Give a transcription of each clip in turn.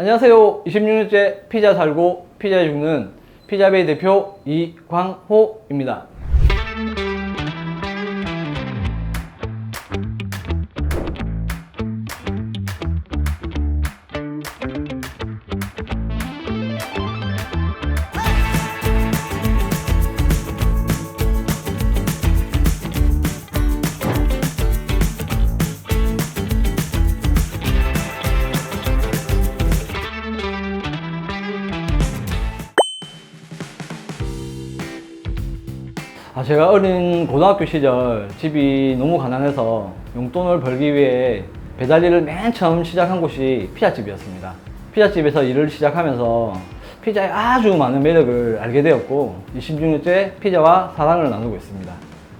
안녕하세요. 26년째 피자 살고 피자에 죽는 피자베이 대표 이광호입니다. 아, 제가 어린 고등학교 시절 집이 너무 가난해서 용돈을 벌기 위해 배달 일을 맨 처음 시작한 곳이 피자집이었습니다. 피자집에서 일을 시작하면서 피자의 아주 많은 매력을 알게 되었고 26년째 피자와 사랑을 나누고 있습니다.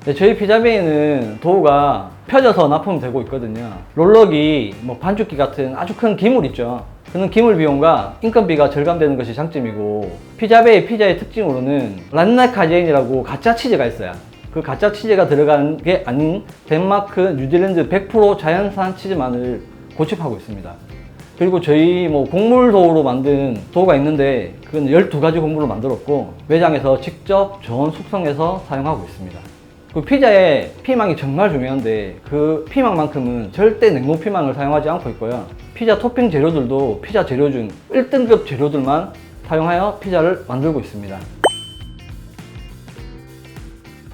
네, 저희 피자베이는 도우가 펴져서 납품되고 있거든요. 롤러기, 뭐 반죽기 같은 아주 큰 기물 있죠. 그는 기물 비용과 인건비가 절감되는 것이 장점이고 피자베이 피자의 특징으로는 란나 카제인이라고 가짜 치즈가 있어요. 그 가짜 치즈가 들어간 게 아닌 덴마크, 뉴질랜드 100% 자연산 치즈만을 고집하고 있습니다. 그리고 저희 뭐 곡물 도우로 만든 도우가 있는데 그건 12가지 곡물로 만들었고 매장에서 직접 저온 숙성해서 사용하고 있습니다. 그 피자에 피망이 정말 중요한데 그 피망만큼은 절대 냉동 피망을 사용하지 않고 있고요. 피자 토핑 재료들도 피자 재료 중 1등급 재료들만 사용하여 피자를 만들고 있습니다.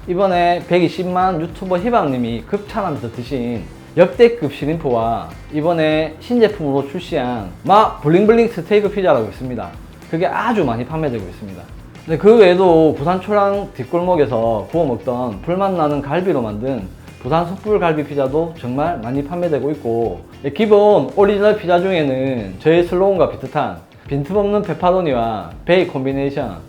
이번에 120만 유튜버 희방님이 극찬하면서 드신 역대급 시림프와 이번에 신제품으로 출시한 마 블링블링 스테이크 피자라고 있습니다. 그게 아주 많이 판매되고 있습니다. 근데 그 외에도 부산 초랑 뒷골목에서 구워 먹던 불맛 나는 갈비로 만든 부산 숯불 갈비 피자도 정말 많이 판매되고 있고 기본 오리지널 피자 중에는 저희 슬로건과 비슷한 빈틈없는 페파로니와 베이 콤비네이션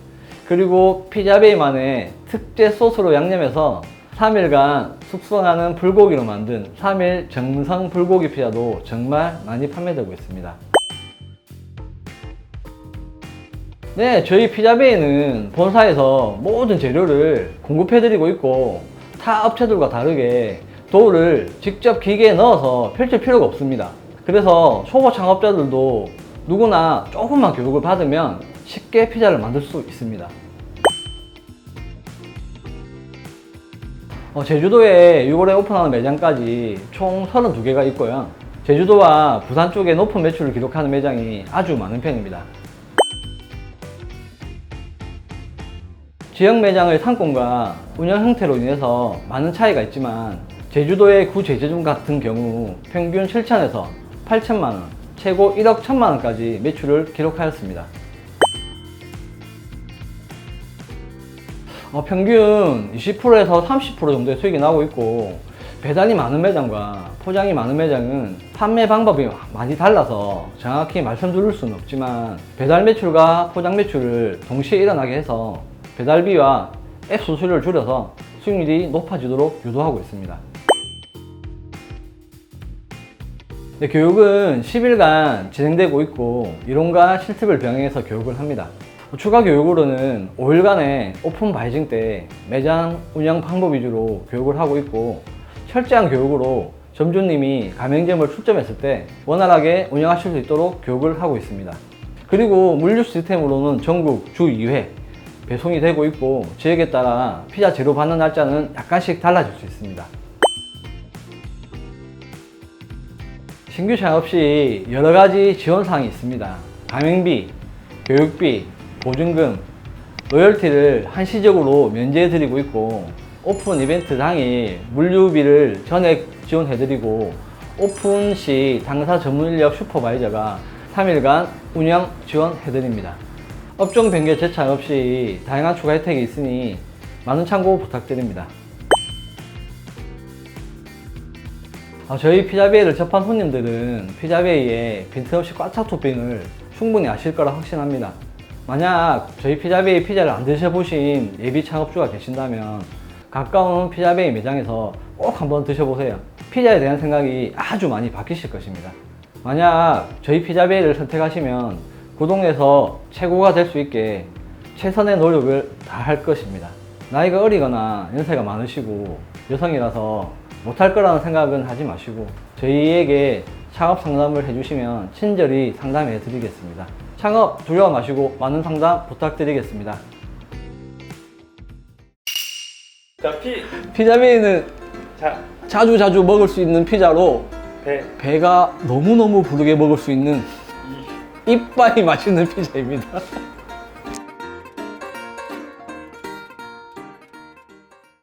그리고 피자베이만의 특제 소스로 양념해서 3일간 숙성하는 불고기로 만든 3일 정성 불고기 피자도 정말 많이 판매되고 있습니다. 네, 저희 피자베이는 본사에서 모든 재료를 공급해드리고 있고 타 업체들과 다르게 도우를 직접 기계에 넣어서 펼칠 필요가 없습니다. 그래서 초보 창업자들도 누구나 조금만 교육을 받으면 쉽게 피자를 만들 수 있습니다. 어, 제주도에 6월에 오픈하는 매장까지 총 32개가 있고요. 제주도와 부산 쪽에 높은 매출을 기록하는 매장이 아주 많은 편입니다. 지역 매장의 상권과 운영 형태로 인해서 많은 차이가 있지만 제주도의 구제재점 같은 경우 평균 7천에서 8천만 원, 최고 1억 1천만 원까지 매출을 기록하였습니다. 어, 평균 20%에서 30% 정도의 수익이 나고 있고 배달이 많은 매장과 포장이 많은 매장은 판매 방법이 많이 달라서 정확히 말씀드릴 수는 없지만 배달 매출과 포장 매출을 동시에 일어나게 해서 배달비와 앱 수수료를 줄여서 수익률이 높아지도록 유도하고 있습니다. 네, 교육은 10일간 진행되고 있고 이론과 실습을 병행해서 교육을 합니다. 추가 교육으로는 5일간의 오픈 바이징 때 매장 운영 방법 위주로 교육을 하고 있고 철저한 교육으로 점주님이 가맹점을 출점했을 때 원활하게 운영하실 수 있도록 교육을 하고 있습니다. 그리고 물류 시스템으로는 전국 주 2회 배송이 되고 있고 지역에 따라 피자 재료 받는 날짜는 약간씩 달라질 수 있습니다. 신규 창업 시 여러 가지 지원 사항이 있습니다. 가맹비, 교육비, 보증금, 로열티를 한시적으로 면제해 드리고 있고 오픈 이벤트 당일 물류비를 전액 지원해 드리고 오픈 시 당사 전문 인력 슈퍼바이저가 3일간 운영 지원해 드립니다. 업종 변경 제차 없이 다양한 추가 혜택이 있으니 많은 참고 부탁드립니다. 아, 저희 피자베이를 접한 손님들은 피자베이의 빈틈없이 꽉 차 토핑을 충분히 아실 거라 확신합니다. 만약 저희 피자베이 피자를 안 드셔보신 예비 창업주가 계신다면 가까운 피자베이 매장에서 꼭 한번 드셔보세요. 피자에 대한 생각이 아주 많이 바뀌실 것입니다. 만약 저희 피자베이를 선택하시면 그 동네에서 최고가 될 수 있게 최선의 노력을 다할 것입니다. 나이가 어리거나 연세가 많으시고 여성이라서 못할 거라는 생각은 하지 마시고 저희에게 창업 상담을 해주시면 친절히 상담해 드리겠습니다. 창업 두려워 마시고 많은 상담 부탁드리겠습니다. 자, 피. 피자베이는 자, 자주 자주 먹을 수 있는 피자로 배. 배가 너무너무 부르게 먹을 수 있는 이빨이 맛있는 피자입니다.